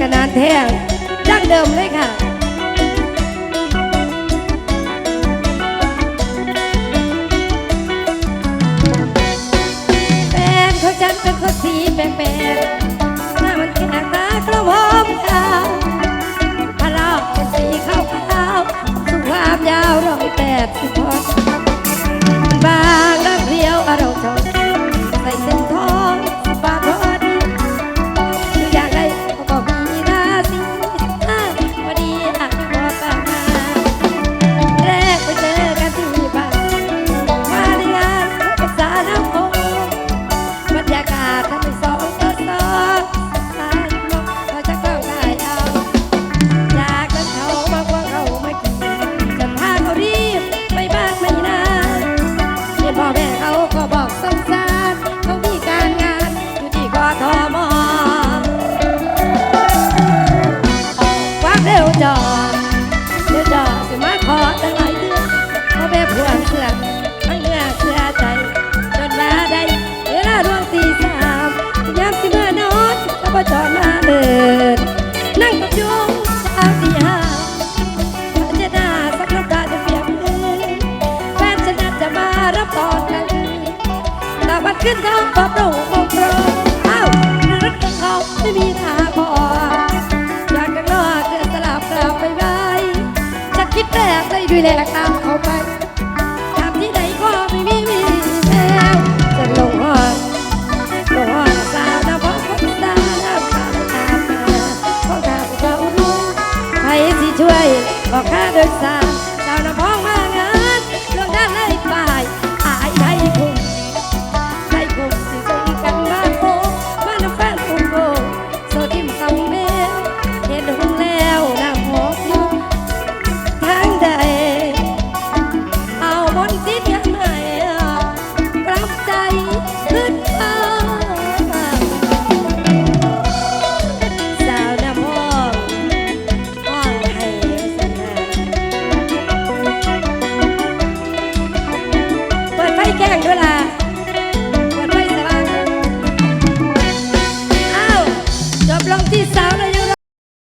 ขนาดแท้งดั้งเดิมเลยค่ะแฟนเของฉันเป็นคนสีแปลกๆหน้ามันแขกตากระวอมขาวพระเราเป็นสีขาวขาวๆสุภาพยาวร้อยแปดสิบพอ ความเร็วจอดเร็วจอดสิมาขอตั้งหลายเดือนพ่อแม่พวเสือกทั้งเนื้อเสื่อใจจนมาได้เวลาดวงตีสามยามสิเมื่อนอนก็บ่จอดมาเดินนั่งกับยุงสาวตีห้าพระเจดาสักน้ำตาจะเปียกมือแฟนฉันน่าจะมารับตอนกลางคืนตาบัดขึ้นท้องปอบโปร่งโปร่งโปร่ง ด้วยแรกตามเขาไปทำที่ใดก็ไม่มีมีแล้วจะลงหอดลงหอดสาวตาเพราะคนตาตาตาตาเพราะตาเจ้าหนูใครสิช่วยบอกข้าโดยสาร মন দিকে না